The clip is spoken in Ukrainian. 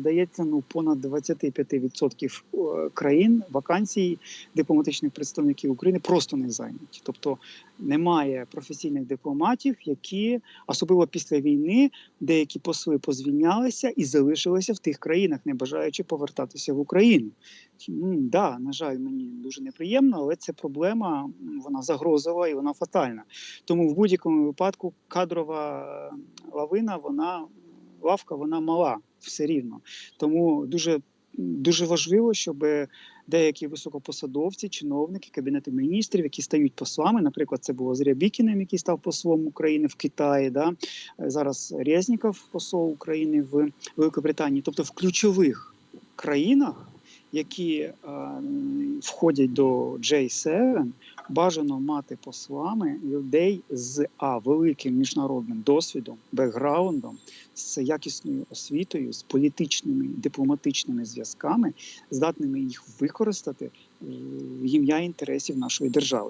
Здається, ну понад 25% е, країн вакансій дипломатичних представників України просто не зайняті. Тобто немає професійних дипломатів, які особливо після війни деякі посли позвільнялися і залишилися в тих країнах, не бажаючи повертатися в Україну. М, Да, на жаль, мені дуже неприємно, але це проблема, вона загрозова і вона фатальна. Тому в будь-якому випадку кадрова е, лавина, вона лавка, вона мала все рівно. Тому дуже дуже важливо, щоб деякі високопосадовці, чиновники, кабінети міністрів, які стають послами, наприклад, це було з Рябікіним, який став послом України в Китаї. Да? Зараз Резніков, посол України в Великобританії, тобто в ключових країнах. Які е, входять до J7, бажано мати послами людей з а великим міжнародним досвідом, бекграундом, з якісною освітою, з політичними дипломатичними зв'язками, здатними їх використати в ім'я інтересів нашої держави.